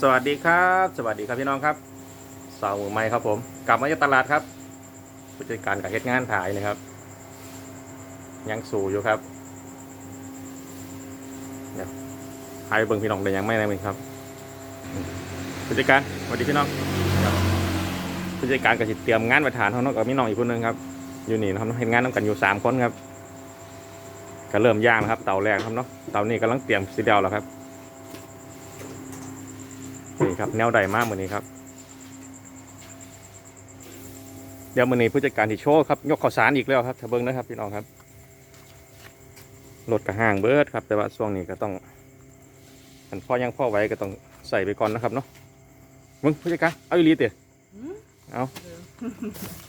สวัสดีครับ สวัสดีครับพี่น้องครับสาวมือไม้ครับผม กลับมาจากตลาดครับผู้จัดการกับเฮ็ดงานถ่ายนะครับ ยังสู่อยู่ครับเดี๋ยวหายเบิ่งพี่น้องแต่ยังไม่ได้เลยครับผู้จัดการสวัสดีพี่น้องผู้จัดการกับสิเตรียมงานประธานเขาเนาะกับพี่น้องอีกคนนึงครับอยู่นี่นะครับเห็นงานน้ำกันอยู่สามคนครับก็เริ่มย่างนะครับ เตาแรกครับเนาะเตานี้กำลังเตรียมสีเดียวแล้วครับ นี่ครับ แนวใดมากมือนี้ครับ เดี๋ยวมือนี้ผู้จัดการที่โชว์ครับ ยกข้าวสารอีกแล้วครับถ้าเบิ้งนะครับพี่น้องครับรถกระห้างเบิดครับ แต่ว่าช่วงนี้ก็ต้องอันพ่อยังพ่อไว้ก็ต้องใส่ไปก่อนนะครับเนาะมึงผู้จัดการเอาอีหลีเตะหืมเอา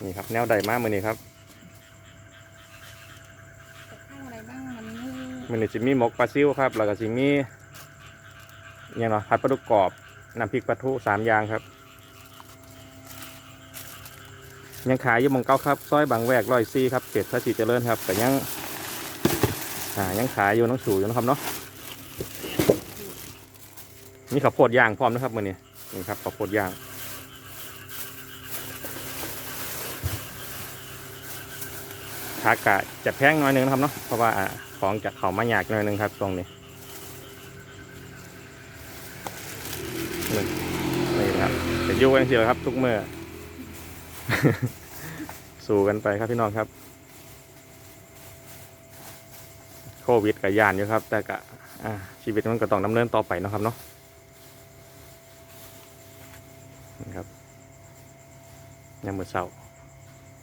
นี่ครับ แนวใดมากมือนี้ครับกับข้าวอะไรบ้างมันนี่มือนี้จะมีหมกปลาซิวครับ แล้วก็จะมีอยังเนาะผัดปลาดุกกรอบ น้ำพริกปลาทูสามอย่างครับ ยังขายอยู่มองเก้าครับซอยบางแวกร้อยซีครับเขตพระศรีเจริญครับแต่ยังอ่ายังขายอยู่น้องสูอยู่นะครับเนาะมีข้าวโพดย่างพร้อมนะครับมือนี้นี่ครับข้าวโพดย่างขากะจะแพงน้อยนึงนะครับเนาะเพราะว่าของจะเขามาหยากน่อยนึงครับตรงนี้ นี่นี่นะครับจะยู่กันเสียครับ ทุกเมื่อ สู้กันไปครับพี่น้องครับ โควิดกับยานอยู่ครับ แต่ก็ชีวิตมันก็ต้องดำเนินต่อไปนะครับเนาะนะครับยามมื้อเช้า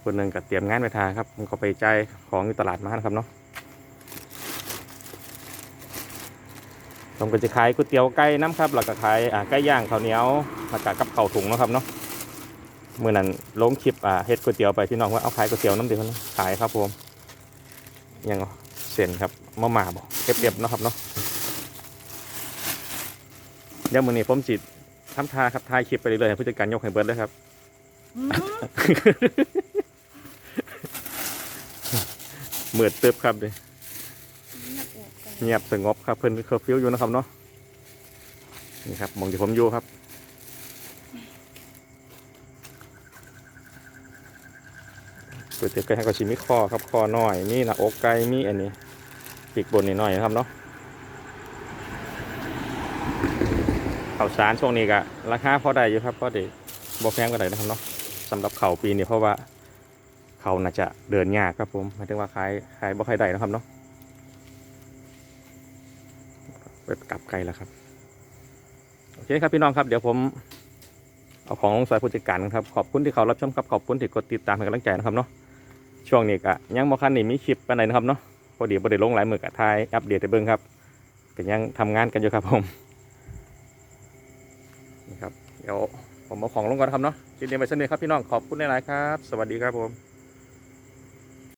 คนหนึ่งก็เตรียมงานไปทาครับมันก็ไปใจายของอยู่ตลาดมาครับเนาะ ผมก็จะขายก๋วยเตี๋ยวไก่น้ำครับแล้วก็ขายอ่าไก่ย่างข้าวเหนียวแล้วก็กับข้าวถุงเนาะครับเนาะมื่อนั้นลงคลิปอ่าเฮ็ดก๋วยเตี๋ยวไปพี่น้องว่าเอาขายก๋วยเตี๋ยวน้ำเดียวนะขายครับผมยังเอาเส้นครับมาม่าบอกเก็บๆเนาะครับเนาะเดี๋ยวมื้อนี้ผมจิทำทาครับถ่ายคลิปไปเรื่อยๆให้ผู้จัดการยกให้เบิร์ดเลยครับหืมเมือดตึบครับเลย เงียบสงบครับเพิ่นเคอร์ฟิวอยู่นะครับเนาะนี่ครับมองที่ผมอยู่ครับก๋วยเตี๋ยวไก่ให้ก็ชิมีคอครับคอน้อยมีหน้าอกไก่มีอันนี้ปีกบนนิดหน่อยนะครับเนาะข้าวสารช่วงนี้ก็ราคาพอได้อยู่ครับพอดีบ่แพงก็ได้นะครับเนาะสำหรับเข้าปีนี้เพราะว่าเขาน่าจะเดินยากครับผมหมายถึงว่าขายขายบ่ค่อยได้นะครับเนาะ เปิดกลับไกลแล้วครับ โอเคครับพี่น้องครับ เดี๋ยวผมเอาของลงใส่ผู้จัดการครับ ขอบคุณที่เขารับชมครับ ขอบคุณที่กดติดตามให้กำลังใจนะครับเนาะ ช่วงนี้ก็ยังบ่คันนี่มีคลิปไปไหนนะครับเนาะ พอดีบ่ได้ลงหลายมือกับทายอัปเดตไปเบิ่งครับก็ยังทำงานกันอยู่ครับผม นี่ครับ เดี๋ยวผมเอาของลงก่อนนะครับเนาะคลิปนี้ไปเสนอครับพี่น้อง ขอบคุณหลายๆครับ สวัสดีครับผม